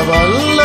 of a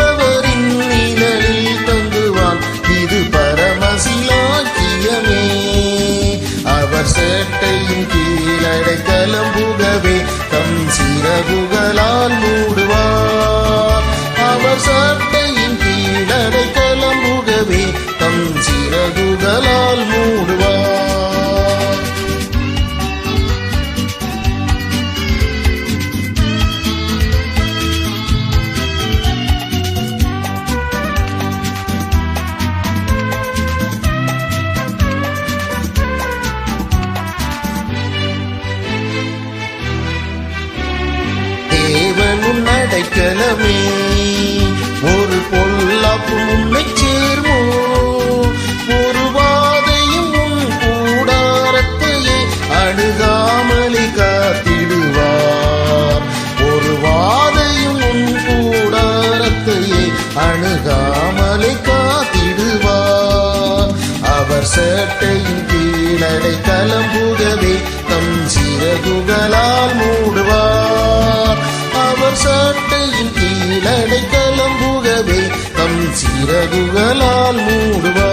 சேட்டையின் கீழடை கலம்புகவே தம் சிறகுகளால் மூடுவார். அவர் சேட்டையின் கீழடை கலம்புகவே தம் சிறகுகளால் மூடுவார்.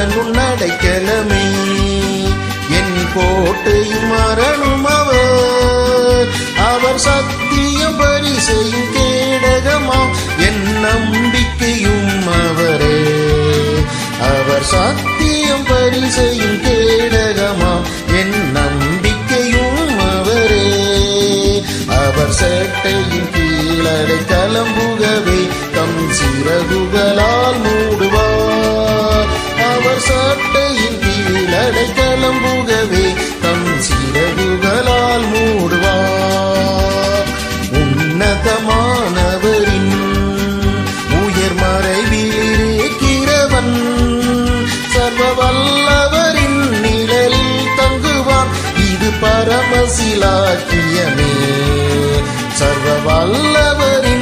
தேவனும் அடைக்கலமே என் கோட்டையும் மரணும் அவர். அவர் சத்தியம் பரிசையும் கேடகமாம். என் நம்பிக்கையும் அவரே. அவர் சத்தியம் பரிசையும் கேடகமாம். என் நம்பிக்கையும் அவரே. அவர் சேட்டையின் கீழடை கலம்புகவே தம் சிறகுகளால் மூடுவார். அவர் சாட்டையின் கீழடை கிளம்புகவே தம் சிறகுகளால் மூடுவார். உன்னதமானவரின் உயர் மறைவில் இருக்கிறவன் சர்வ வல்லவரின் நிழலில் தங்குவான். இது பரமசிலாக்கியமே. சர்வ வல்லவரின்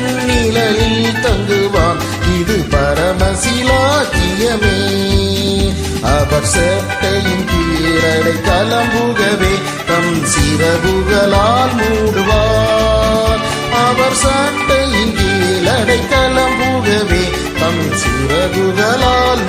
சேட்டையின் கீரடை கலம்புகவே தம் சிறகுகளால் மூடுவார். அவர் சட்டையின் கீழடை கலம்புகவே தம் சிறகுகளால்